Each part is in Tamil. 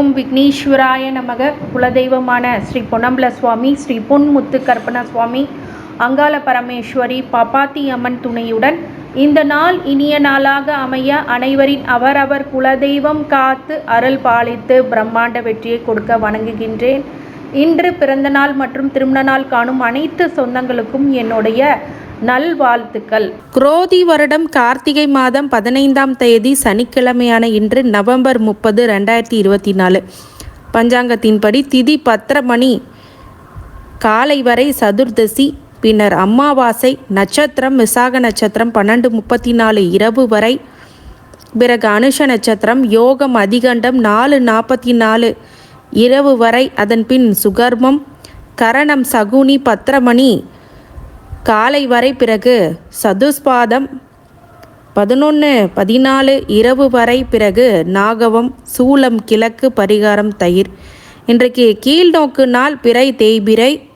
ஓம் விக்னேஸ்வராய நமக. குலதெய்வமான ஸ்ரீ பொன்னம்பல சுவாமி ஸ்ரீ பொன்முத்து கற்பன சுவாமி அங்காள பரமேஸ்வரி பாப்பாத்தி அம்மன் துணையுடன் இந்த நாள் இனிய நாளாக அமைய அனைவரின் அவரவர் குலதெய்வம் காத்து அருள் பாலித்து பிரம்மாண்ட வெற்றியை கொடுக்க வணங்குகின்றேன். இன்று பிறந்த நாள் மற்றும் திருமண நாள் காணும் அனைத்து சொந்தங்களுக்கும் என்னுடைய நல்வாழ்த்துக்கள். குரோதி வருடம் கார்த்திகை மாதம் பதினைந்தாம் தேதி சனிக்கிழமையான இன்று நவம்பர் முப்பது ரெண்டாயிரத்தி இருபத்தி நாலு. பஞ்சாங்கத்தின்படி திதி பத்திர மணி காலை வரை சதுர்தசி பின்னர் அம்மாவாசை நட்சத்திரம் விசாக நட்சத்திரம் பன்னெண்டு முப்பத்தி நாலு இரவு வரை பிறகு அனுஷ நட்சத்திரம் யோகம் அதிகண்டம் நாலு நாற்பத்தி நாலு இரவு வரை அதன் பின் சுகர்மம் கரணம் சகுனி பத்திரமணி காலை வரை பிறகு சதுஸ்பாதம் பதினொன்று பதினாலு இரவு வரை பிறகு நாகவம் சூலம் கிழக்கு பரிகாரம் தயிர். இன்றைக்கு கீழ்நோக்கு நாள் பிறை தேய்பிறை.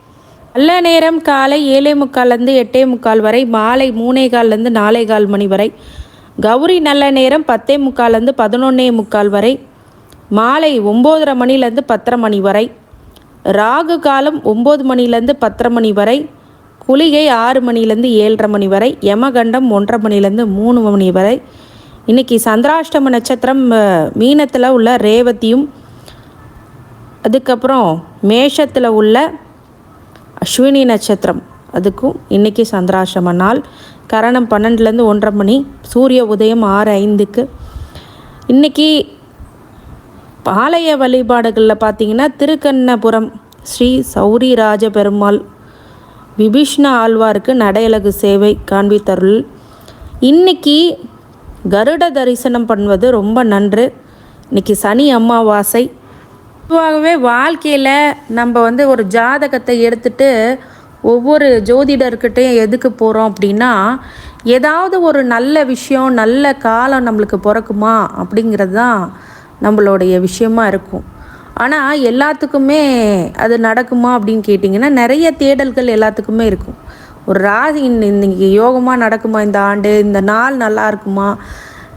நல்ல நேரம் காலை ஏழே முக்கால்லேருந்து எட்டே முக்கால் வரை மாலை மூணே கால்லேருந்து நாலே கால் மணி வரை. கௌரி நல்ல நேரம் பத்தே முக்கால்லேருந்து பதினொன்னே முக்கால் வரை. மாலை ஒம்போதரை மணிலேருந்து பத்தரை மணி வரை ராகு காலம் ஒம்பது மணிலேருந்து பத்தரை மணி வரை குளிகை ஆறு மணிலேருந்து ஏழரை மணி வரை யமகண்டம் ஒன்றரை மணிலேருந்து மூணு மணி வரை. இன்றைக்கி சந்திராஷ்டம நட்சத்திரம் மீனத்தில் உள்ள ரேவதியும் அதுக்கப்புறம் மேஷத்தில் உள்ள அஸ்வினி நட்சத்திரம். அதுக்கும் இன்றைக்கி சந்திராஷ்டம நாள். கரணம் பன்னெண்டுலேருந்து ஒன்றரை மணி சூரிய உதயம் ஆறு ஐந்துக்கு. இன்றைக்கி ஆலய வழிபாடுகளில் பார்த்திங்கன்னா திருக்கண்ணபுரம் ஸ்ரீ சௌரி ராஜ பெருமாள் விபீஷ்ண ஆழ்வாருக்கு நடையழகு சேவை காண்பித்தருள். இன்னைக்கு கருட தரிசனம் பண்ணுவது ரொம்ப நன்று. இன்னைக்கு சனி அமாவாசை. பொதுவாகவே வாழ்க்கையில் நம்ம வந்து ஒரு ஜாதகத்தை எடுத்துட்டு ஒவ்வொரு ஜோதிடர்கிட்டையும் எதுக்கு போகிறோம் அப்படின்னா ஏதாவது ஒரு நல்ல விஷயம் நல்ல காலம் நம்மளுக்கு பிறக்குமா அப்படிங்கிறது தான் நம்மளுடைய விஷயமா இருக்கும். ஆனால் எல்லாத்துக்குமே அது நடக்குமா அப்படின்னு கேட்டிங்கன்னா நிறைய தேடல்கள் எல்லாத்துக்குமே இருக்கும். ஒரு ராசி இன்னைக்கு யோகமாக நடக்குமா இந்த ஆண்டு? இந்த நாள் நல்லா இருக்குமா?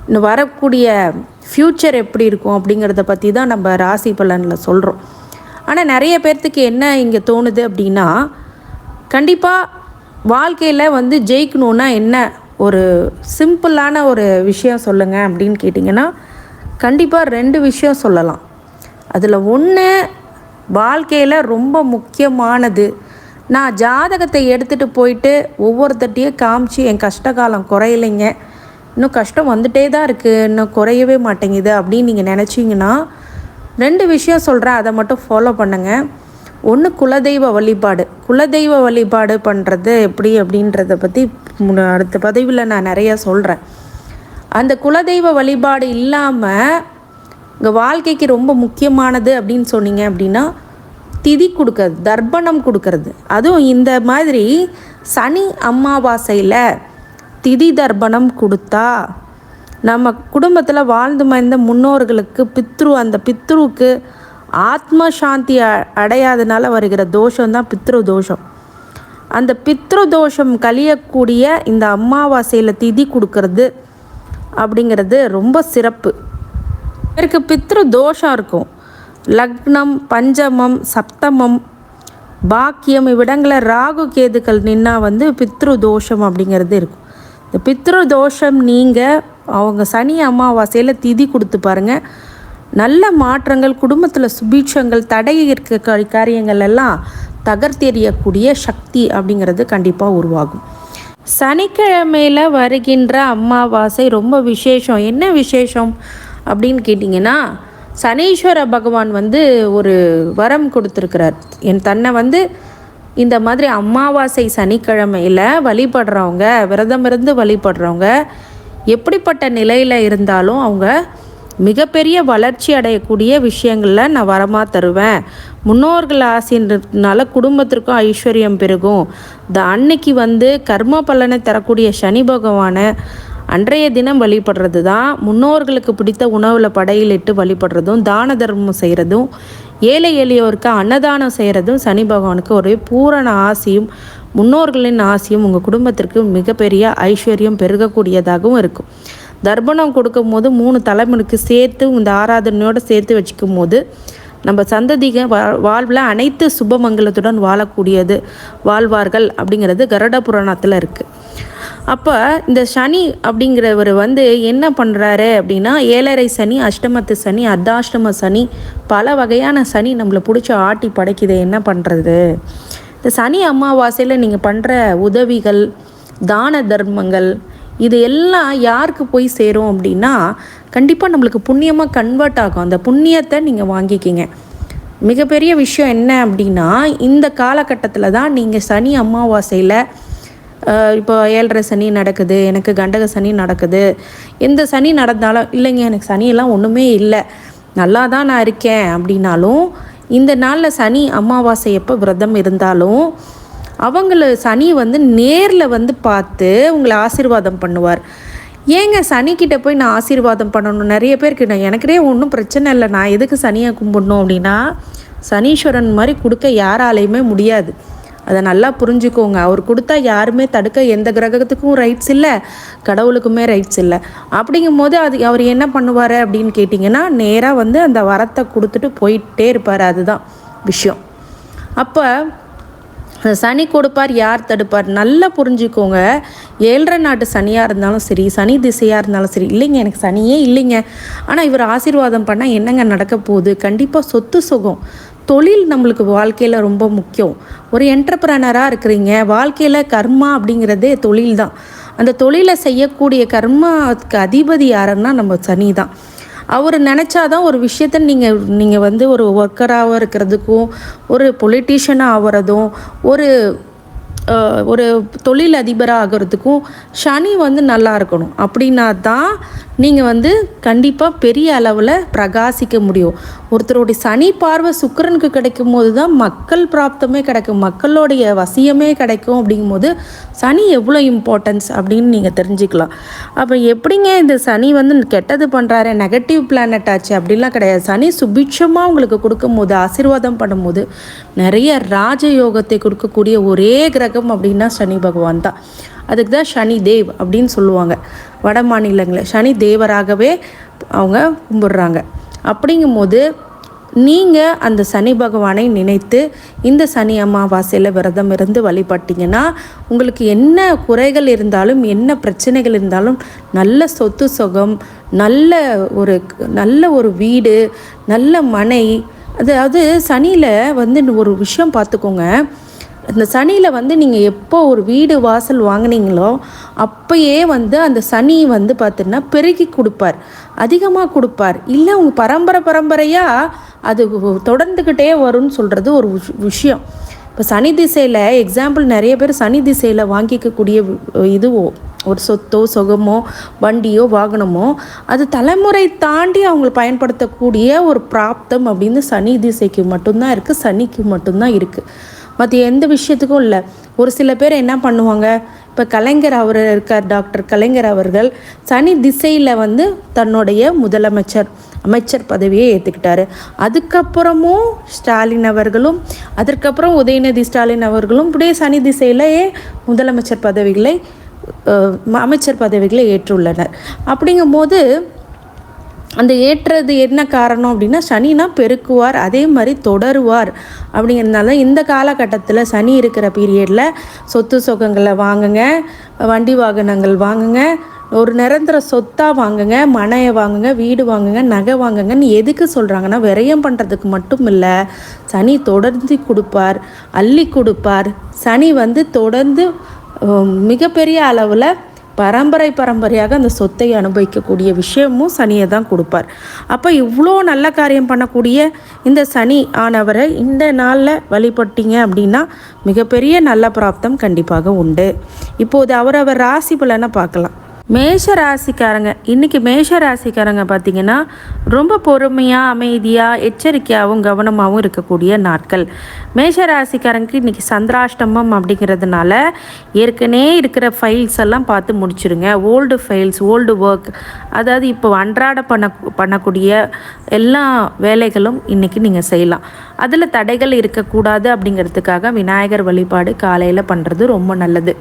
இன்னும் வரக்கூடிய ஃப்யூச்சர் எப்படி இருக்கும் அப்படிங்கிறத பற்றி தான் நம்ம ராசி பலனில் சொல்கிறோம் ஆனால் நிறைய பேர்த்துக்கு என்ன இங்கே தோணுது அப்படின்னா கண்டிப்பாக வாழ்க்கையில் வந்து ஜெயிக்கணுன்னா என்ன ஒரு சிம்பிளான ஒரு விஷயம் சொல்லுங்கள் அப்படின்னு கேட்டிங்கன்னா கண்டிப்பாக ரெண்டு விஷயம் சொல்லலாம். அதில் ஒன்று வாழ்க்கையில் ரொம்ப முக்கியமானது. நான் ஜாதகத்தை எடுத்துகிட்டு போயிட்டு ஒவ்வொருத்தட்டையும் காமிச்சு என் கஷ்டகாலம் குறையலைங்க. இன்னும் கஷ்டம் வந்துட்டே தான் இருக்குது இன்னும் குறையவே மாட்டேங்குது. அப்படின்னு நீங்கள் நினச்சிங்கன்னா ரெண்டு விஷயம் சொல்கிறேன் அதை மட்டும் ஃபாலோ பண்ணுங்கள் ஒன்று குலதெய்வ வழிபாடு. குலதெய்வ வழிபாடு பண்ணுறது எப்படி அப்படின்றத பற்றி அடுத்த பதவியில் நான் நிறையா சொல்கிறேன் அந்த குலதெய்வ வழிபாடு இல்லாமல் உங்கள் வாழ்க்கைக்கு ரொம்ப முக்கியமானது அப்படின்னு சொன்னீங்க அப்படின்னா திதி கொடுக்கறது தர்ப்பணம் கொடுக்கறது. அதுவும் இந்த மாதிரி சனி அமாவாசையில் திதி தர்ப்பணம் கொடுத்தா நம்ம குடும்பத்தில் வாழ்ந்து மறைந்த முன்னோர்களுக்கு பித்ரு அந்த பித்ருவுக்கு ஆத்ம சாந்தி அடையாதனால வருகிற தோஷம் தான் பித்ரு தோஷம். அந்த பித்ரு தோஷம் கழியக்கூடிய இந்த அமாவாசையில் திதி கொடுக்கறது அப்படிங்கிறது ரொம்ப சிறப்பு. இவருக்கு பித்ரு தோஷம் இருக்கும். லக்னம் பஞ்சமம் சப்தமம் பாக்கியம் இவ்விடங்களில் ராகு கேதுக்கள் நின்னா வந்து பித்ரு தோஷம் அப்படிங்கிறது இருக்கும். இந்த பித்ரு தோஷம் நீங்கள் அவங்க சனி அமாவாசையில் திதி கொடுத்து பாருங்கள் நல்ல மாற்றங்கள் குடும்பத்தில் சுபீட்சங்கள் தடை இருக்க காரியங்கள் எல்லாம் தகர்த்தெறியக்கூடிய சக்தி அப்படிங்கிறது கண்டிப்பாக உருவாகும். சனிக்கிழமையில் வருகின்ற அமாவாசை ரொம்ப விசேஷம். என்ன விசேஷம்? அப்படின்னு கேட்டிங்கன்னா சனீஸ்வர பகவான் வந்து ஒரு வரம் கொடுத்துருக்கிறார். என் தன்னை வந்து இந்த மாதிரி அமாவாசை சனிக்கிழமையில் வழிபடுறவங்க விரதம் இருந்து வழிபடுறவங்க எப்படிப்பட்ட நிலையில் இருந்தாலும் அவங்க மிகப்பெரிய வளர்ச்சி அடையக்கூடிய விஷயங்களில் நான் வரமாக தருவேன். முன்னோர்கள் ஆசைன்றதுனால குடும்பத்திற்கும் ஐஸ்வர்யம் பெருகும். இந்த அன்னைக்கு வந்து கர்ம பலனை தரக்கூடிய சனி பகவானை அன்றைய தினம் வழிபடுறது தான் முன்னோர்களுக்கு பிடித்த உணவில் படையிலிட்டு வழிபடுறதும் தான தர்மம் செய்கிறதும் ஏழை எளியோருக்கு அன்னதானம் செய்கிறதும் சனி பகவானுக்கு ஒரே பூரண ஆசையும் முன்னோர்களின் ஆசையும் உங்கள் குடும்பத்திற்கு மிகப்பெரிய ஐஸ்வர்யம் பெருகக்கூடியதாகவும் இருக்கும். தர்ப்பணம் கொடுக்கும் போது மூணு தலைமுறைக்கு சேர்த்து இந்த ஆராதனையோடு சேர்த்து வச்சுக்கும் போது நம்ம சந்ததிக வா வாழ்வில் அனைத்து சுபமங்கலத்துடன் வாழக்கூடியது வாழ்வார்கள் அப்படிங்கிறது கருட புராணத்தில் இருக்குது அப்போ இந்த சனி அப்படிங்கிறவர் வந்து என்ன பண்ணுறாரு அப்படின்னா ஏழரை சனி அஷ்டமத்து சனி அர்த்தாஷ்டம சனி பல வகையான சனி நம்மளை பிடிச்சி ஆட்டி படைக்குது. என்ன பண்ணுறது இந்த சனி அமாவாசையில் நீங்கள் பண்ணுற உதவிகள் தான தர்மங்கள் இது எல்லாம் யாருக்கு போய் சேரும் அப்படின்னா கண்டிப்பாக நம்மளுக்கு புண்ணியமாக கன்வெர்ட் ஆகும். அந்த புண்ணியத்தை நீங்கள் வாங்கிக்கிங்க. மிகப்பெரிய விஷயம் என்ன அப்படின்னா இந்த காலகட்டத்தில் தான் நீங்கள் சனி அமாவாசையில் இப்போ ஏழரை சனி நடக்குது எனக்கு கண்டக சனி நடக்குது. எந்த சனி நடந்தாலும் இல்லைங்க எனக்கு சனியெல்லாம் ஒன்றுமே இல்லை. நல்லா தான் நான் இருக்கேன் அப்படின்னாலும் இந்த நாளில் சனி அமாவாசை எப்போ விரதம் இருந்தாலும் அவங்கள சனி வந்து நேரில் வந்து பார்த்து உங்களை ஆசீர்வாதம் பண்ணுவார். ஏங்க சனிக்கிட்ட போய் நான் ஆசீர்வாதம் பண்ணணும்? நிறைய பேருக்கு நான் எனக்குனே ஒன்றும் பிரச்சனை இல்லை. நான் எதுக்கு சனியை கும்பிடணும் அப்படின்னா சனீஸ்வரன் மாதிரி கொடுக்க யாராலையுமே முடியாது. அதை நல்லா புரிஞ்சுக்கோங்க. அவர் கொடுத்தா யாருமே தடுக்க எந்த கிரகத்துக்கும் ரைட்ஸ் இல்லை கடவுளுக்குமே ரைட்ஸ் இல்லை. அப்படிங்கும் போது அது அவர் என்ன பண்ணுவார் அப்படின்னு கேட்டிங்கன்னா நேராக வந்து அந்த வரத்தை கொடுத்துட்டு போயிட்டே இருப்பார். அதுதான் விஷயம். அப்போ சனி கொடுப்பார் யார் தடுப்பார் நல்லா புரிஞ்சுக்கோங்க. ஏழரை நாட்டு சனியாக இருந்தாலும் சரி சனி திசையாக இருந்தாலும் சரி இல்லைங்க எனக்கு சனியே இல்லைங்க. ஆனால் இவர் ஆசீர்வாதம் பண்ணால் என்னங்க நடக்க போகுது? கண்டிப்பாக சொத்து சுகம். தொழில் நம்மளுக்கு வாழ்க்கையில் ரொம்ப முக்கியம். ஒரு என்டர்பிரனராக இருக்கிறீங்க வாழ்க்கையில் கர்மா அப்படிங்கிறதே தொழில் தான் அந்த தொழிலை செய்யக்கூடிய கர்மாவுக்கு அதிபதி யாருன்னா நம்ம சனி தான் அவர் நினச்சாதான் ஒரு விஷயத்த நீங்கள் நீங்கள் வந்து ஒரு ஒர்க்கராக இருக்கிறதுக்கும் ஒரு பொலிட்டீஷியனாக ஆகிறதும் ஒரு ஒரு தொழில் அதிபராக ஆகிறதுக்கும் சனி வந்து நல்லா இருக்கணும். அப்படின்னா தான் நீங்கள் வந்து கண்டிப்பாக பெரிய அளவில் பிரகாசிக்க முடியும். ஒருத்தருடைய சனி பார்வை சுக்கரனுக்கு கிடைக்கும் போது தான் மக்கள் பிராப்தமே கிடைக்கும். மக்களுடைய வசியமே கிடைக்கும் அப்படிங்கும்போது சனி எவ்வளோ இம்பார்ட்டன்ஸ் அப்படின்னு நீங்கள் தெரிஞ்சுக்கலாம். அப்போ எப்படிங்க இந்த சனி வந்து கெட்டது பண்ணுறாரு நெகட்டிவ் பிளானட் ஆச்சு அப்படிலாம் கிடையாது. சனி சுபிட்சமாக உங்களுக்கு கொடுக்கும்போது ஆசீர்வாதம் பண்ணும்போது நிறைய ராஜயோகத்தை கொடுக்கக்கூடிய ஒரே கிரகம் அப்படின்னா சனி பகவான் தான். அதுக்கு தான் சனி தேவ் அப்படின்னு சொல்லுவாங்க. வட மாநிலங்களில் சனி தேவராகவே அவங்க கும்பிடுறாங்க. அப்படிங்கும்போது நீங்கள் அந்த சனி பகவானை நினைத்து இந்த சனி அமாவாசையில் விரதம் இருந்து வழிபட்டிங்கன்னா உங்களுக்கு என்ன குறைகள் இருந்தாலும் என்ன பிரச்சனைகள் இருந்தாலும் நல்ல சொத்து சுகம் நல்ல ஒரு நல்ல ஒரு வீடு நல்ல மனை அதாவது சனியில் வந்து ஒரு விஷயம் பார்த்துக்கோங்க. இந்த சனியில் வந்து நீங்கள் எப்போ ஒரு வீடு வாசல் வாங்கினீங்களோ அப்போயே வந்து அந்த சனி வந்து பார்த்தீங்கன்னா பெருகி கொடுப்பார் அதிகமாக கொடுப்பார். இல்லை உங்கள் பரம்பரை பரம்பரையாக அது தொடர்ந்துக்கிட்டே வரும்னு சொல்கிறது ஒரு விஷயம். இப்போ சனி திசையில் எக்ஸாம்பிள் நிறைய பேர் சனி திசையில் வாங்கிக்கக்கூடிய இதுவோ ஒரு சொத்தோ சுகமோ வண்டியோ வாகனமோ அது தலைமுறை தாண்டி அவங்க பயன்படுத்தக்கூடிய ஒரு பிராப்தம் அப்படின்னு சனி திசைக்கு மட்டும்தான் இருக்குது சனிக்கு மட்டும்தான் இருக்குது மற்ற எந்த விஷயத்துக்கும் இல்லை. ஒரு சில பேர் என்ன பண்ணுவாங்க இப்போ கலைஞர் அவர் இருக்கார் டாக்டர் கலைஞர் அவர்கள் சனி திசையில் வந்து தன்னுடைய முதலமைச்சர் அமைச்சர் பதவியை ஏற்றுக்கிட்டாரு அதுக்கப்புறமும் ஸ்டாலின் அவர்களும் அதற்கப்புறம் உதயநிதி ஸ்டாலின் அவர்களும் இப்படியே சனி திசையிலேயே முதலமைச்சர் பதவிகளை அமைச்சர் பதவிகளை ஏற்றுள்ளனர். அப்படிங்கும்போது அந்த ஏற்றது என்ன காரணம் அப்படின்னா சனினா பெருக்குவார் அதே மாதிரி தொடருவார் அப்படிங்கிறதுனால இந்த காலகட்டத்தில் சனி இருக்கிற பீரியடில் சொத்து சொகங்களை வாங்குங்க வண்டி வாகனங்கள் வாங்குங்க ஒரு நிரந்தர சொத்தாக வாங்குங்க மனையை வாங்குங்க வீடு வாங்குங்க நகை வாங்குங்கன்னு எதுக்கு சொல்கிறாங்கன்னா விரயம் பண்ணுறதுக்கு மட்டும் இல்லை சனி தொடர்ந்து கொடுப்பார் அள்ளி கொடுப்பார். சனி வந்து தொடர்ந்து மிகப்பெரிய அளவில் பரம்பரை பரம்பரையாக அந்த சொத்தை அனுபவிக்கக்கூடிய விஷயமும் சனியை தான் கொடுப்பார். அப்போ இவ்வளோ நல்ல காரியம் பண்ணக்கூடிய இந்த சனி ஆனவரை இந்த நாளில் வழிபட்டீங்க அப்படின்னா மிகப்பெரிய நல்ல பிராப்தம் கண்டிப்பாக உண்டு. இப்போது அவரவர் ராசி பலனை பார்க்கலாம். மேஷ ராசிக்காரங்க இன்றைக்கி மேஷ ராசிக்காரங்க பார்த்திங்கன்னா ரொம்ப பொறுமையாக அமைதியாக எச்சரிக்கையாகவும் கவனமாகவும் இருக்கக்கூடிய நாட்கள். மேஷ ராசிக்காரங்களுக்கு இன்றைக்கி சந்திராஷ்டமம் அப்படிங்கிறதுனால ஏற்கனவே இருக்கிற ஃபைல்ஸ் எல்லாம் பார்த்து முடிச்சுருங்க. ஓல்டு ஃபைல்ஸ் ஓல்டு ஒர்க் அதாவது இப்போ அன்றாட பண்ண பண்ணக்கூடிய எல்லா வேலைகளும் இன்றைக்கி நீங்கள் செய்யலாம். அதில் தடைகள் இருக்கக்கூடாது அப்படிங்கிறதுக்காக விநாயகர் வழிபாடு காலையில் பண்ணுறது ரொம்ப நல்லது.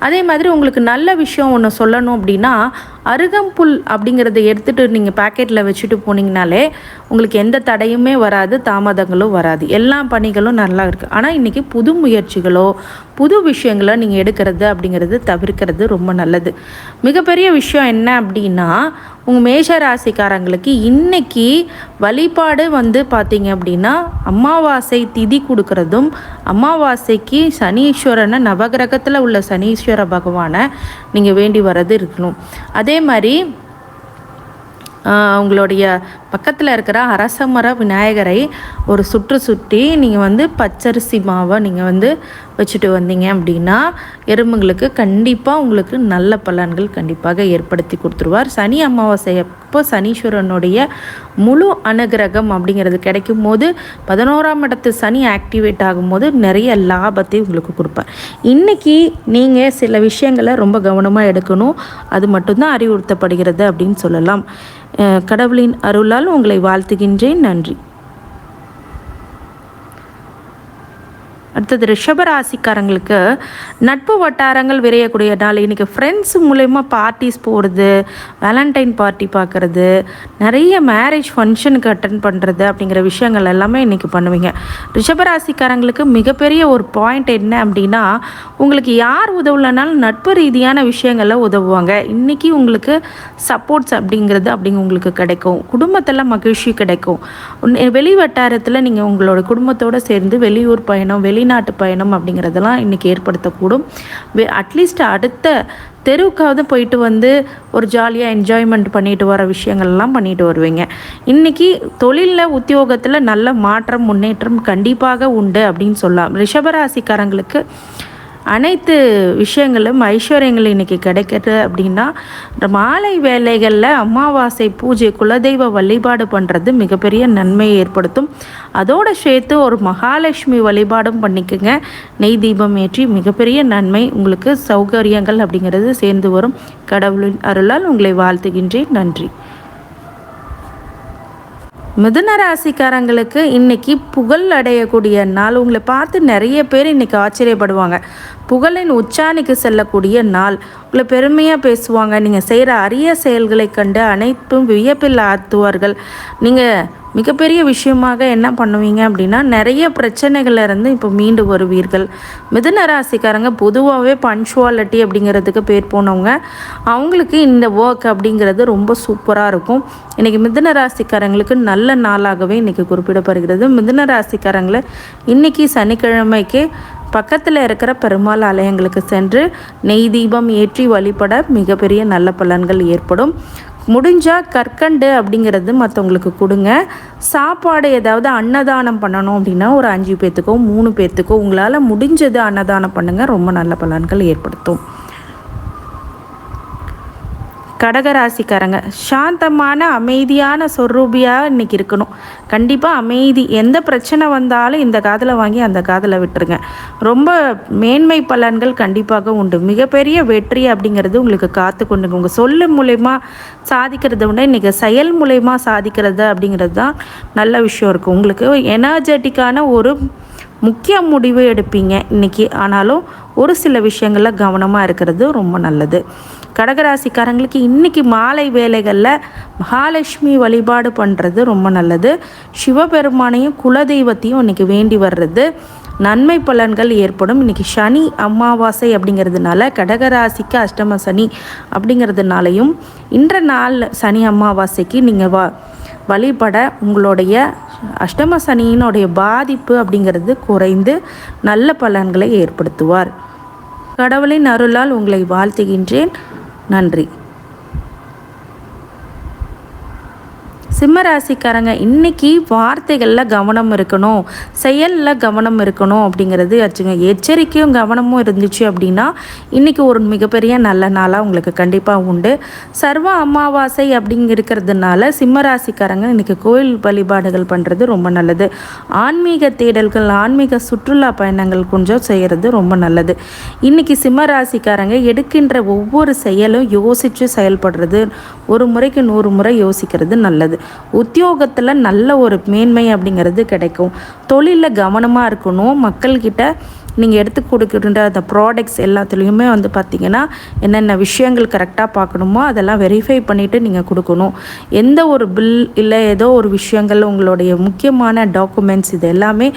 அதே மாதிரி உங்களுக்கு நல்ல விஷயம் ஒன்று சொல்லணும் அப்படின்னா அருகம்புல் அப்படிங்கிறத எடுத்துகிட்டு நீங்கள் பேக்கெட்டில் வச்சுட்டு போனீங்கனாலே உங்களுக்கு எந்த தடையுமே வராது தாமதங்களும் வராது. எல்லா பணிகளும் நல்லா இருக்குது ஆனால் இன்றைக்கி புது முயற்சிகளோ புது விஷயங்களை நீங்கள் எடுக்கிறது அப்படிங்கிறது தவிர்க்கிறது ரொம்ப நல்லது. மிகப்பெரிய விஷயம் என்ன அப்படின்னா உங்கள் மேஷ ராசிக்காரங்களுக்கு இன்னைக்கு வழிபாடு வந்து பார்த்தீங்க அப்படின்னா அமாவாசை திதி கொடுக்கறதும் அமாவாசைக்கு சனீஸ்வரனை நவகிரகத்தில் உள்ள சனீஸ்வர பகவானை நீங்கள் வேண்டி வர்றது இருக்கணும். அதே மாதிரி அவங்களுடைய பக்கத்தில் இருக்கிற அரசமர விநாயகரை ஒரு சுற்று சுற்றி நீங்கள் வந்து பச்சரிசி மாவை நீங்கள் வந்து வச்சுட்டு வந்தீங்க அப்படின்னா எறும்புங்களுக்கு கண்டிப்பாக உங்களுக்கு நல்ல பலன்கள் கண்டிப்பாக ஏற்படுத்தி கொடுத்துருவார். சனி அமாவாசை அப்போ சனீஸ்வரனுடைய முழு அனுகிரகம் அப்படிங்கிறது கிடைக்கும் போது பதினோராம் இடத்து சனி ஆக்டிவேட் ஆகும்போது நிறைய லாபத்தை உங்களுக்கு கொடுப்பார். இன்றைக்கி நீங்கள் சில விஷயங்களை ரொம்ப கவனமாக எடுக்கணும். அது மட்டும்தான் அறிவுறுத்தப்படுகிறது அப்படின்னு சொல்லலாம். கடவுளின் அருளால் உங்களை வாழ்த்துகின்றேன். நன்றி. அடுத்தது ரிஷபராசிக்காரங்களுக்கு நட்பு வட்டாரங்கள் விரையக்கூடிய நாள். இன்றைக்கி ஃப்ரெண்ட்ஸ் மூலயமா பார்ட்டிஸ் போகிறது வேலண்டைன் பார்ட்டி பார்க்குறது நிறைய மேரேஜ் ஃபங்க்ஷனுக்கு அட்டன் பண்ணுறது அப்படிங்கிற விஷயங்கள் எல்லாமே இன்றைக்கி பண்ணுவீங்க. ரிஷபராசிக்காரங்களுக்கு மிகப்பெரிய ஒரு பாயிண்ட் என்ன அப்படின்னா உங்களுக்கு யார் உதவலைனாலும் நட்பு ரீதியான விஷயங்களில் உதவுவாங்க. இன்றைக்கி உங்களுக்கு சப்போர்ட்ஸ் அப்படிங்கிறது அப்படிங்க உங்களுக்கு கிடைக்கும். குடும்பத்தில் மகிழ்ச்சி கிடைக்கும். வெளி வட்டாரத்தில் நீங்கள் உங்களோட குடும்பத்தோடு சேர்ந்து வெளியூர் பயணம் வெளி வெளிநாட்டு பயணம் அப்படிங்கிறதெல்லாம் இன்றைக்கி ஏற்படுத்தக்கூடும். அட்லீஸ்ட் அடுத்த தெருவுக்காவது போயிட்டு வந்து ஒரு ஜாலியாக என்ஜாய்மெண்ட் பண்ணிட்டு வர விஷயங்கள்லாம் பண்ணிட்டு வருவீங்க. இன்றைக்கி தொழிலில் உத்தியோகத்தில் நல்ல மாற்றம் முன்னேற்றம் கண்டிப்பாக உண்டு அப்படின்னு சொல்லலாம். ரிஷபராசிக்காரங்களுக்கு அனைத்து விஷயங்களும் ஐஸ்வர்யங்கள் இன்றைக்கி கிடைக்கிறது அப்படின்னா இந்த மாலை வேலைகளில் அமாவாசை பூஜை குலதெய்வ வழிபாடு பண்ணுறது மிகப்பெரிய நன்மையை ஏற்படுத்தும். அதோடு சேர்த்து ஒரு மகாலட்சுமி வழிபாடும் பண்ணிக்கோங்க. நெய் தீபம் ஏற்றி மிகப்பெரிய நன்மை உங்களுக்கு சௌகரியங்கள் அப்படிங்கிறது சேர்ந்து வரும். கடவுளின் அருளால் உங்களை வாழ்த்துகின்றேன். நன்றி. மிதுன ராசிக்காரங்களுக்கு இன்னைக்கு புகழ் அடையக்கூடிய நாள். உங்களை பார்த்து நிறைய பேர் இன்னைக்கு ஆச்சரியப்படுவாங்க. புகழின் உச்சாணிக்கு செல்லக்கூடிய நாள். உங்களை பெருமையாக பேசுவாங்க. நீங்கள் செய்கிற அரிய செயல்களை கண்டு அனைத்தும் வியப்பில் ஆத்துவார்கள். நீங்கள் மிகப்பெரிய விஷயமாக என்ன பண்ணுவீங்க அப்படின்னா நிறைய பிரச்சனைகள்ல இருந்து இப்போ மீண்டு வருவீர்கள். மிதுன ராசிக்காரங்க பொதுவாகவே பஞ்சுவாலிட்டி அப்படிங்கிறதுக்கு பேர் போனவங்க. அவங்களுக்கு இந்த ஒர்க் அப்படிங்கிறது ரொம்ப சூப்பராக இருக்கும். இன்றைக்கி மிதுன ராசிக்காரங்களுக்கு நல்ல நாளாகவே இன்றைக்கி குறிப்பிடப்படுகிறது. மிதுன ராசிக்காரங்களை இன்றைக்கி சனிக்கிழமைக்கு பக்கத்தில் இருக்கிற பெருமாள் ஆலயங்களுக்கு சென்று நெய் தீபம் ஏற்றி வழிபட மிகப்பெரிய நல்ல பலன்கள் ஏற்படும். முடிஞ்சால் கற்கண்டு அப்படிங்கிறது மற்றவங்களுக்கு கொடுங்க. சாப்பாடு ஏதாவது அன்னதானம் பண்ணணும் அப்படின்னா ஒரு அஞ்சு பேர்த்துக்கோ மூணு பேர்த்துக்கோ உங்களால் முடிஞ்சது அன்னதானம் பண்ணுங்கள் ரொம்ப நல்ல பலன்கள் ஏற்படுத்தும். கடகராசிக்காரங்க. சாந்தமான அமைதியான சொரூபியாக இன்னைக்கு இருக்கணும். கண்டிப்பாக அமைதி. எந்த பிரச்சனை வந்தாலும் இந்த காதில் வாங்கி அந்த காதில் விட்டுருங்க. ரொம்ப மேன்மை பலன்கள் கண்டிப்பாக உண்டு. மிகப்பெரிய வெற்றி அப்படிங்கிறது உங்களுக்கு காத்து கொண்டுங்க. உங்கள் சொல்லு மூலயமா சாதிக்கிறத விட இன்றைக்கி செயல் மூலயமா சாதிக்கிறது அப்படிங்கிறது தான் நல்ல விஷயம் இருக்குது உங்களுக்கு எனர்ஜெட்டிக்கான ஒரு முக்கிய முடிவு எடுப்பீங்க இன்னைக்கு. ஆனாலும் ஒரு சில விஷயங்களில் கவனமாக இருக்கிறது ரொம்ப நல்லது. கடகராசிக்காரங்களுக்கு இன்றைக்கி மாலை வேலைகளில் மகாலட்சுமி வழிபாடு பண்ணுறது ரொம்ப நல்லது. சிவபெருமானையும் குலதெய்வத்தையும் இன்னைக்கு வேண்டி வர்றது. நன்மை பலன்கள் ஏற்படும். இன்றைக்கி சனி அமாவாசை அப்படிங்கிறதுனால கடகராசிக்கு அஷ்டம சனி அப்படிங்கிறதுனாலையும் இன்ற நாள் சனி அமாவாசைக்கு நீங்கள் வா வழிபட உங்களுடைய அஷ்டம சனியினுடைய பாதிப்பு அப்படிங்கிறது குறைந்து நல்ல பலன்களை ஏற்படுத்துவார். கடவுளின் அருளால் உங்களை வாழ்த்துகின்றேன். நன்றி. சிம்மராசிக்காரங்க இன்னைக்கு வார்த்தைகளில் கவனம் இருக்கணும் செயலில் கவனம் இருக்கணும் அப்படிங்கிறது வச்சுங்க. எச்சரிக்கையும் கவனமும் இருந்துச்சு அப்படின்னா இன்னைக்கு ஒரு மிகப்பெரிய நல்ல நாளாக உங்களுக்கு கண்டிப்பாக உண்டு. சர்வ அமாவாசை அப்படிங்க இருக்கிறதுனால சிம்மராசிக்காரங்க இன்னைக்கு கோயில் வழிபாடுகள் பண்ணுறது ரொம்ப நல்லது. ஆன்மீக தேடல்கள் ஆன்மீக சுற்றுலா பயணங்கள் கொஞ்சம் செய்கிறது ரொம்ப நல்லது. இன்னைக்கு சிம்மராசிக்காரங்க எடுக்கின்ற ஒவ்வொரு செயலும் யோசித்து செயல்படுறது ஒரு முறைக்கு நூறு முறை யோசிக்கிறது நல்லது. உத்தியோகத்தில் நல்ல ஒரு மேன்மை அப்படிங்கிறது கிடைக்கும். தொழிலில் கவனமாக இருக்கணும். மக்கள்கிட்ட நீங்கள் எடுத்து கொடுக்குற அந்த ப்ராடக்ட்ஸ் எல்லாத்துலேயுமே வந்து பார்த்திங்கன்னா என்னென்ன விஷயங்கள் கரெக்டாக பார்க்கணுமோ அதெல்லாம் வெரிஃபை பண்ணிவிட்டு நீங்கள் கொடுக்கணும். எந்த ஒரு பில் இல்லை ஏதோ ஒரு விஷயங்கள் உங்களுடைய முக்கியமான டாக்குமெண்ட்ஸ் இது எல்லாமே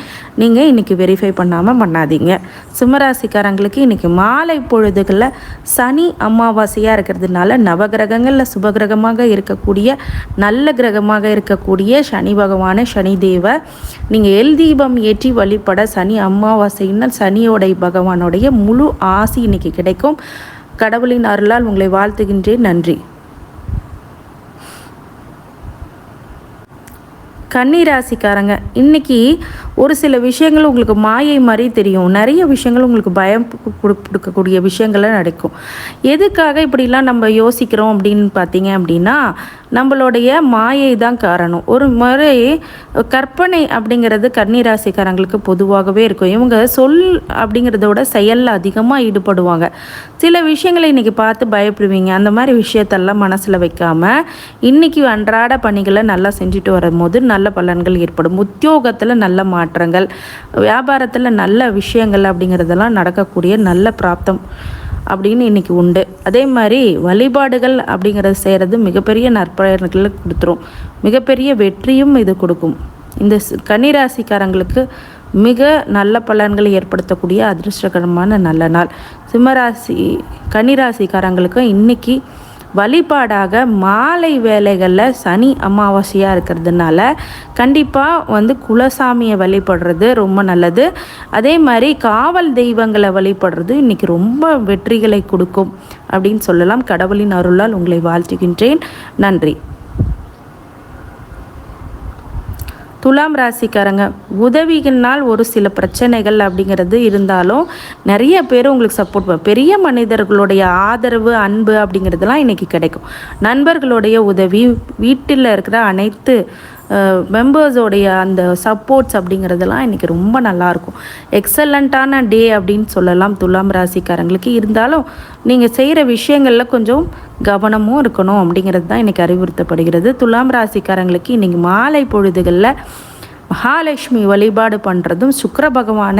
நீங்கள் இன்றைக்கி வெரிஃபை பண்ணாமல் பண்ணாதீங்க. சிம்மராசிக்காரங்களுக்கு இன்றைக்கி மாலை பொழுதுகளில் சனி அமாவாசையாக இருக்கிறதுனால நவகிரகங்களில் சுபகிரகமாக இருக்கக்கூடிய நல்ல கிரகமாக இருக்கக்கூடிய சனி பகவான சனி தேவ நீங்கள் எல் தீபம் ஏற்றி வழிபட சனி அமாவாசைன்னா சனியோடை பகவானுடைய முழு ஆசி இன்னைக்கு கிடைக்கும். கடவுளின் அருளால் உங்களை வாழ்த்துகின்றேன். நன்றி. கன்னிராசிக்காரங்க இன்னைக்கு ஒரு சில விஷயங்கள் உங்களுக்கு மாயை மாதிரி தெரியும். நிறைய விஷயங்கள் உங்களுக்கு பயம் கொடுக்கக்கூடிய விஷயங்கள்லாம் நடக்கும். எதுக்காக இப்படிலாம் நம்ம யோசிக்கிறோம் அப்படின்னு பார்த்தீங்க அப்படின்னா நம்மளுடைய மாயை தான் காரணம். ஒரு முறை கற்பனை அப்படிங்கிறது கன்னிராசிக்காரங்களுக்கு பொதுவாகவே இருக்கும். இவங்க சொல் அப்படிங்கிறத விட செயலில் அதிகமாக ஈடுபடுவாங்க. சில விஷயங்களை இன்றைக்கி பார்த்து பயப்படுவீங்க. அந்த மாதிரி விஷயத்தெல்லாம் மனசில் வைக்காமல் இன்றைக்கி அன்றாட பணிகளை நல்லா செஞ்சுட்டு வரும்போது நல்ல பலன்கள் ஏற்படும். உத்தியோகத்தில் நல்ல மாற்றம் மாற்றங்கள் வியாபாரத்தில் நல்ல விஷயங்கள் அப்படிங்கிறதெல்லாம் நடக்கக்கூடிய நல்ல பிராப்தம் அப்படின்னு இன்றைக்கி உண்டு. அதே மாதிரி வழிபாடுகள் அப்படிங்கிறத செய்கிறது மிகப்பெரிய நற்பயன்களை கொடுத்துரும். மிகப்பெரிய வெற்றியும் இது கொடுக்கும். இந்த கன்னிராசிக்காரங்களுக்கு மிக நல்ல பலன்களை ஏற்படுத்தக்கூடிய அதிர்ஷ்டகரமான நல்ல நாள். சிம்மராசி கன்னிராசிக்காரங்களுக்கும் இன்றைக்கி வழிபாடாக மாலை வேலைகளில் சனி அமாவாசையாக இருக்கிறதுனால கண்டிப்பாக வந்து குலசாமியை வழிபடுறது ரொம்ப நல்லது. அதே மாதிரி காவல் தெய்வங்களை வழிபடுறது இன்றைக்கி ரொம்ப வெற்றிகளை கொடுக்கும் அப்படின்னு சொல்லலாம். கடவுளின் அருளால் உங்களை வாழ்த்துகின்றேன். நன்றி. துலாம் ராசிக்காரங்க உதவிகள்னால் ஒரு சில பிரச்சனைகள் அப்படிங்கிறது இருந்தாலும் நிறைய பேர் உங்களுக்கு சப்போர்ட் பெரிய மனிதர்களுடைய ஆதரவு அன்பு அப்படிங்கிறதுலாம் இன்றைக்கி கிடைக்கும். நண்பர்களுடைய உதவி வீட்டில் இருக்கிற அனைத்து மெம்பர்ஸோடைய அந்த சப்போர்ட்ஸ் அப்படிங்கிறதெல்லாம் இன்றைக்கி ரொம்ப நல்லாயிருக்கும். எக்ஸலண்ட்டான டே அப்படின்னு சொல்லலாம் துலாம் ராசிக்காரங்களுக்கு. இருந்தாலும் நீங்கள் செய்கிற விஷயங்களில் கொஞ்சம் கவனமும் இருக்கணும் அப்படிங்கிறது தான் இன்றைக்கி அறிவுறுத்தப்படுகிறது. துலாம் ராசிக்காரங்களுக்கு இன்றைக்கி மாலை பொழுதுகளில் மகாலட்சுமி வழிபாடு பண்ணுறதும் சுக்கர பகவான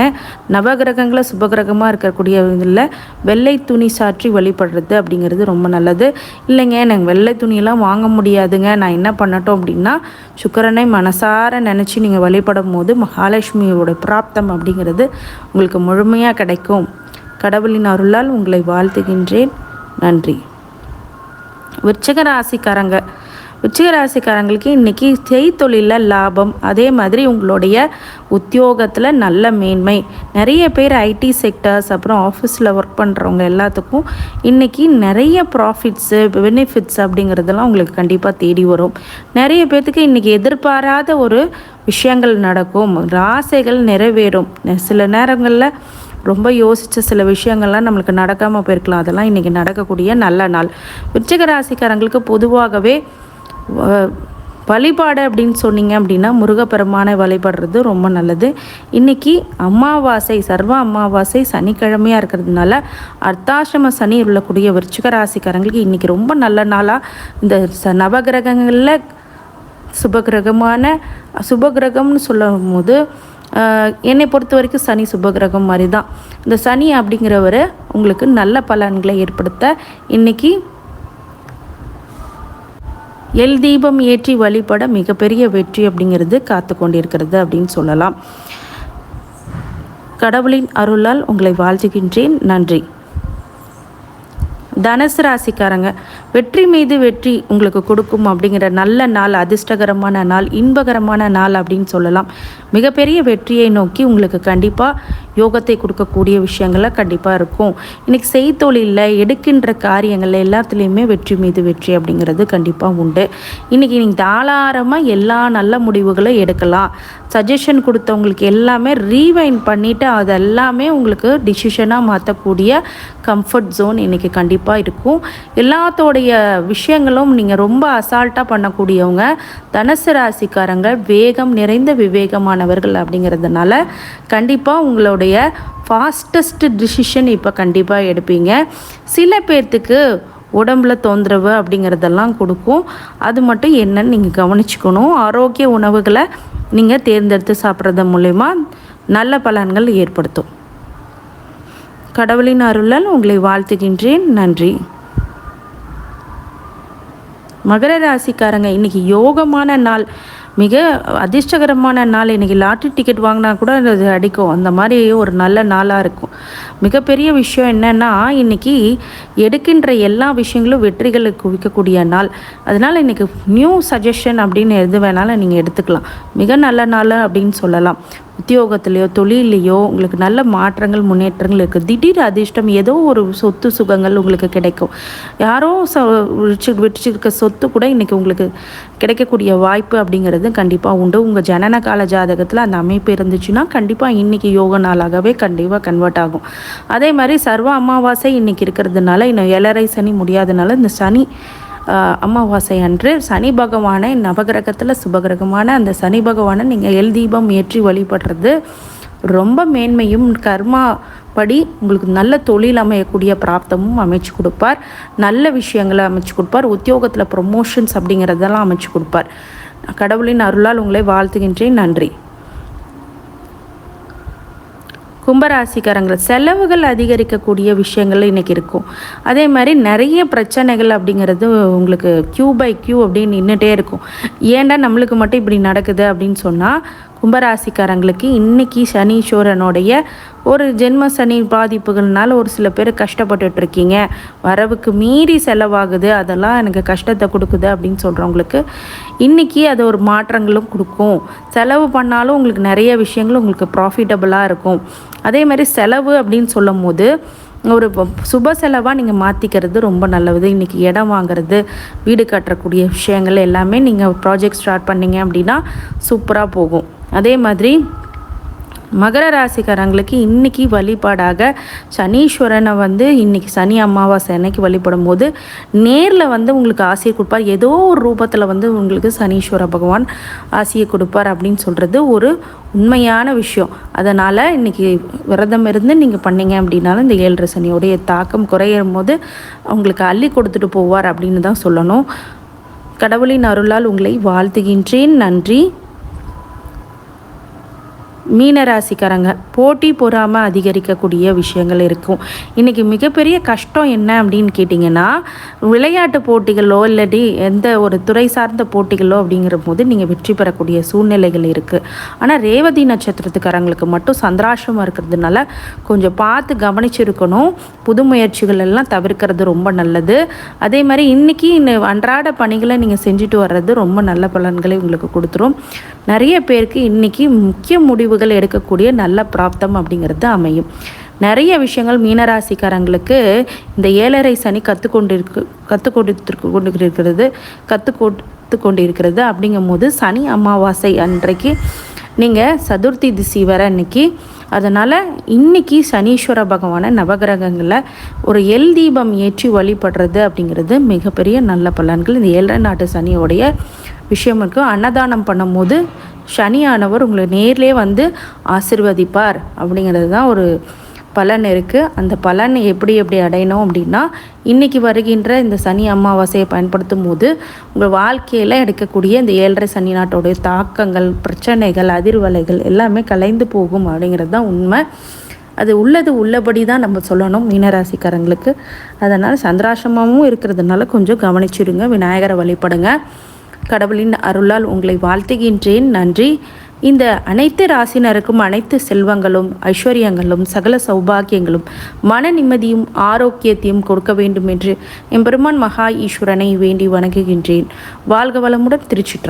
நவகிரகங்களை சுபகிரகமாக இருக்கக்கூடிய இதில் வெள்ளை துணி சாற்றி வழிபடுறது அப்படிங்கிறது ரொம்ப நல்லது. இல்லைங்க எனக்கு வெள்ளை துணியெல்லாம் வாங்க முடியாதுங்க. நான் என்ன பண்ணட்டும் அப்படின்னா சுக்கரனை மனசார நினச்சி நீங்கள் வழிபடும் போது மகாலட்சுமியோட பிராப்தம் அப்படிங்கிறது உங்களுக்கு முழுமையாக கிடைக்கும். கடவுளின் அருளால் உங்களை வாழ்த்துகின்றேன். நன்றி. விருச்சக ராசிக்காரங்க உச்சிகராசிக்காரங்களுக்கு இன்றைக்கி செய்தொழிலில் லாபம் அதே மாதிரி உங்களுடைய உத்தியோகத்தில் நல்ல மேன்மை. நிறைய பேர் ஐடி செக்டர்ஸ் அப்புறம் ஆஃபீஸில் ஒர்க் பண்ணுறவங்க எல்லாத்துக்கும் இன்றைக்கி நிறைய ப்ராஃபிட்ஸு பெனிஃபிட்ஸ் அப்படிங்கிறதெல்லாம் உங்களுக்கு கண்டிப்பாக தேடி வரும். நிறைய பேர்த்துக்கு இன்றைக்கி எதிர்பாராத ஒரு விஷயங்கள் நடக்கும். ஆசைகள் நிறைவேறும். சில நேரங்களில் ரொம்ப யோசித்த சில விஷயங்கள்லாம் நம்மளுக்கு நடக்காமல் போயிருக்கலாம். அதெல்லாம் இன்றைக்கி நடக்கக்கூடிய நல்ல நாள். உச்சிகராசிக்காரங்களுக்கு பொதுவாகவே வழிபாடு அப்படின்னு சொன்னீங்க அப்படின்னா முருகப்பெருமானை வழிபடுறது ரொம்ப நல்லது. இன்றைக்கி அமாவாசை சர்வ அமாவாசை சனிக்கிழமையாக இருக்கிறதுனால அர்த்தாசிரம சனி உள்ளக்கூடிய விருச்சிக ராசிக்காரங்களுக்கு இன்றைக்கி ரொம்ப நல்ல நாளாக இந்த ச நவகிரகங்களில் சுபகிரகமான சுபகிரகம்னு சொல்லும் போது என்னை பொறுத்த வரைக்கும் சனி சுபகிரகம் மாதிரி தான் இந்த சனி அப்படிங்கிறவர் உங்களுக்கு நல்ல பலன்களை ஏற்படுத்த இன்றைக்கி எல் தீபம் ஏற்றி வழிபட மிகப்பெரிய வெற்றி அப்படிங்கிறது காத்து கொண்டிருக்கிறது அப்படின்னு சொல்லலாம். கடவுளின் அருளால் உங்களை வாழ்த்துகின்றேன். நன்றி. தனுசு ராசிக்காரங்க வெற்றி மீது வெற்றி உங்களுக்கு கொடுக்கும் அப்படிங்கிற நல்ல நாள் அதிர்ஷ்டகரமான நாள் இன்பகரமான நாள் அப்படின்னு சொல்லலாம். மிகப்பெரிய வெற்றியை நோக்கி உங்களுக்கு கண்டிப்பாக யோகத்தை கொடுக்கக்கூடிய விஷயங்கள்லாம் கண்டிப்பாக இருக்கும். இன்றைக்கி செய்தொழிலில் எடுக்கின்ற காரியங்கள் எல்லாத்துலேயுமே வெற்றி மீது வெற்றி அப்படிங்கிறது கண்டிப்பாக உண்டு. இன்றைக்கி நீங்கள் தாளாரமாக எல்லா நல்ல முடிவுகளும் எடுக்கலாம். சஜஷன் கொடுத்தவங்களுக்கு எல்லாமே ரீவைன் பண்ணிவிட்டு அதெல்லாமே உங்களுக்கு டிசிஷனாக மாற்றக்கூடிய கம்ஃபர்ட் ஜோன் இன்றைக்கி கண்டிப்பாக இருக்கும். உங்களுடைய விஷயங்களும் நீங்கள் ரொம்ப அசால்ட்டாக பண்ணக்கூடியவங்க தனுசு ராசிக்காரங்க வேகம் நிறைந்த விவேகமானவர்கள் அப்படிங்கிறதுனால கண்டிப்பாக உங்களுடைய ஃபாஸ்டஸ்ட் டிசிஷன் இப்போ கண்டிப்பாக எடுப்பீங்க. சில பேர்த்துக்கு உடம்புல தொந்தரவு அப்படிங்கிறதெல்லாம் கொடுக்கும். அது மட்டும் என்னன்னு நீங்கள் கவனிச்சுக்கணும். ஆரோக்கிய உணவுகளை நீங்கள் தேர்ந்தெடுத்து சாப்பிட்றது மூலயமா நல்ல பலன்கள் ஏற்படுத்தும். கடவுளின் அருளால் உங்களை வாழ்த்துகின்றேன். நன்றி. மகர ராசிக்காரங்க இன்றைக்கி யோகமான நாள். மிக அதிர்ஷ்டகரமான நாள். இன்றைக்கி லாட்ரி டிக்கெட் வாங்கினா கூட அது அடிக்கும். அந்த மாதிரி ஒரு நல்ல நாளாக இருக்கும். மிகப்பெரிய விஷயம் என்னென்னா இன்றைக்கி எடுக்கின்ற எல்லா விஷயங்களும் வெற்றிகளை குவிக்கக்கூடிய நாள். அதனால் இன்றைக்கி நியூ சஜஷன் அப்படின்னு எது வேணாலும் நீங்கள் எடுத்துக்கலாம். மிக நல்ல நாள் அப்படின்னு சொல்லலாம். உத்தியோகத்திலையோ தொழிலையோ உங்களுக்கு நல்ல மாற்றங்கள் முன்னேற்றங்கள் இருக்குது திடீர் அதிர்ஷ்டம் ஏதோ ஒரு சொத்து சுகங்கள் உங்களுக்கு கிடைக்கும். யாரோ ச விட்டுச்சிருக்க சொத்து கூட இன்றைக்கி உங்களுக்கு கிடைக்கக்கூடிய வாய்ப்பு அப்படிங்கிறது கண்டிப்பாக உண்டு. உங்கள் ஜனன கால ஜாதகத்தில் அந்த அமைப்பு இருந்துச்சுன்னா கண்டிப்பாக இன்றைக்கி யோக நாளாகவே கண்டிப்பாக கன்வெர்ட் ஆகும். அதே மாதிரி சர்வ அமாவாசை இன்றைக்கி இருக்கிறதுனால இன்னும் ஏழரை சனி முடியாதனால இந்த சனி அமாவாசை அன்று சனி பகவானை நவகிரகத்தில் சுபகிரகமான அந்த சனி பகவானை நீங்கள் எல் தீபம் ஏற்றி வழிபடுறது ரொம்ப மேன்மையும் கர்மா படி உங்களுக்கு நல்ல தொழில் அமையக்கூடிய பிராப்தமும் அமைச்சு கொடுப்பார். நல்ல விஷயங்களை அமைச்சு கொடுப்பார். உத்தியோகத்தில் ப்ரொமோஷன்ஸ் அப்படிங்கிறதெல்லாம் அமைச்சு கொடுப்பார். கடவுளின் அருளால் உங்களை வாழ்த்துகின்றேன். நன்றி. கும்பராசிக்காரங்கள் செலவுகள் அதிகரிக்கக்கூடிய விஷயங்கள் இன்றைக்கி இருக்கும். அதே மாதிரி நிறைய பிரச்சனைகள் அப்படிங்கிறது உங்களுக்கு க்யூ பை க்யூ அப்படின்னு நின்றுட்டே இருக்கும். ஏன்டா நம்மளுக்கு மட்டும் இப்படி நடக்குது அப்படின்னு சொன்னால் கும்பராசிக்காரங்களுக்கு இன்றைக்கி சனீஸ்வரனுடைய ஒரு ஜென்ம சனி பாதிப்புகள்னால ஒரு சில பேர் கஷ்டப்பட்டுட்டு இருக்கீங்க வரவுக்கு மீறி செலவாகுது. அதெல்லாம் எனக்கு கஷ்டத்தை கொடுக்குது அப்படின்னு சொல்கிறவங்களுக்கு இன்றைக்கி அது ஒரு மாற்றங்களும் கொடுக்கும். செலவு பண்ணாலும் உங்களுக்கு நிறைய விஷயங்கள் உங்களுக்கு ப்ராஃபிட்டபுளாக இருக்கும். அதே மாதிரி செலவு அப்படின்னு சொல்லும் போது ஒரு சுப செலவாக நீங்கள் மாற்றிக்கிறது ரொம்ப நல்லது. இன்றைக்கி இடம் வாங்குறது வீடு கட்டக்கூடிய விஷயங்கள் எல்லாமே நீங்கள் ப்ராஜெக்ட் ஸ்டார்ட் பண்ணிங்க அப்படின்னா சூப்பராக போகும். அதே மாதிரி மகர ராசிக்காரங்களுக்கு இன்றைக்கி வழிபாடாக சனீஸ்வரனை வந்து இன்றைக்கி சனி அமாவாசை அன்னைக்கு வழிபடும் போது நேரில் வந்து உங்களுக்கு ஆசையை கொடுப்பார். ஏதோ ஒரு ரூபத்தில் வந்து உங்களுக்கு சனீஸ்வர பகவான் ஆசையை கொடுப்பார் அப்படின்னு சொல்கிறது ஒரு உண்மையான விஷயம். அதனால் இன்றைக்கி விரதம் இருந்து நீங்கள் பண்ணீங்க அப்படின்னாலும் இந்த ஏழரை சனியோடைய தாக்கம் குறையும் போது உங்களுக்கு அள்ளி கொடுத்துட்டு போவார் அப்படின்னு தான் சொல்லணும். கடவுளின் அருளால் உங்களை வாழ்த்துகின்றேன். நன்றி. மீனராசிக்காரங்க போட்டி பொறாமல் அதிகரிக்கக்கூடிய விஷயங்கள் இருக்கும். இன்றைக்கி மிகப்பெரிய கஷ்டம் என்ன அப்படின்னு கேட்டிங்கன்னா விளையாட்டு போட்டிகளோ இல்லாட்டி எந்த ஒரு துறை சார்ந்த போட்டிகளோ அப்படிங்கிற போது நீங்கள் வெற்றி பெறக்கூடிய சூழ்நிலைகள் இருக்குது ஆனால் ரேவதி நட்சத்திரத்துக்காரங்களுக்கு மட்டும் சந்திராசமாக இருக்கிறதுனால கொஞ்சம் பார்த்து கவனிச்சிருக்கணும். புது முயற்சிகள் எல்லாம் தவிர்க்கிறது ரொம்ப நல்லது. அதே மாதிரி இன்றைக்கி அன்றாட பணிகளை நீங்கள் செஞ்சுட்டு வர்றது ரொம்ப நல்ல பலன்களை உங்களுக்கு கொடுத்துரும். நிறைய பேருக்கு இன்றைக்கி முக்கிய முடிவு முடிவுகள் எடுக்கக்கூடிய நல்ல பிராப்தம் அப்படிங்கிறது அமையும். நிறைய விஷயங்கள் மீனராசிக்காரங்களுக்கு இந்த ஏழரை சனி கற்றுக்கொண்டிருக்கு கற்றுக்கொண்டு கொண்டு இருக்கிறது கொடுத்து கொண்டு இருக்கிறது அப்படிங்கும் போது சனி அமாவாசை அன்றைக்கு நீங்கள் சதுர்த்தி திசி வர அன்னைக்கு அதனால் இன்றைக்கி சனீஸ்வர பகவானை நவகிரகங்களில் ஒரு எல் தீபம் ஏற்றி வழிபடுறது அப்படிங்கிறது மிகப்பெரிய நல்ல பலன்கள். இந்த ஏழரை நாட்டு சனியோடைய விஷயம் இருக்கும் அன்னதானம் பண்ணும்போது சனியானவர் உங்களை நேர்லேயே வந்து ஆசிர்வதிப்பார். அப்படிங்கிறது தான் ஒரு பலன் இருக்குது அந்த பலன் எப்படி எப்படி அடையணும் அப்படின்னா இன்றைக்கி வருகின்ற இந்த சனி அமாவாசையை பயன்படுத்தும் போது உங்கள் வாழ்க்கையில் எடுக்கக்கூடிய இந்த ஏழரை சனி நாட்டோடைய தாக்கங்கள் பிரச்சனைகள் அதிர்வலைகள் எல்லாமே கலைந்து போகும் அப்படிங்கிறது தான் உண்மை. அது உள்ளது உள்ளபடி தான் நம்ம சொல்லணும் மீனராசிக்காரங்களுக்கு. அதனால் சந்திராசிரமமும் இருக்கிறதுனால கொஞ்சம் கவனிச்சிடுங்க விநாயகரை வழிபடுங்க. கடவுளின் அருளால் உங்களை வாழ்த்துகின்றேன். நன்றி. இந்த அனைத்து ராசினருக்கும் அனைத்து செல்வங்களும் ஐஸ்வர்யங்களும் சகல சௌபாகியங்களும் மன நிம்மதியும் ஆரோக்கியத்தையும் கொடுக்க வேண்டும் என்று எம்பெருமான் மகா ஈஸ்வரனை வேண்டி வணங்குகின்றேன். வாழ்க வளமுடன் திருச்சிற்றம்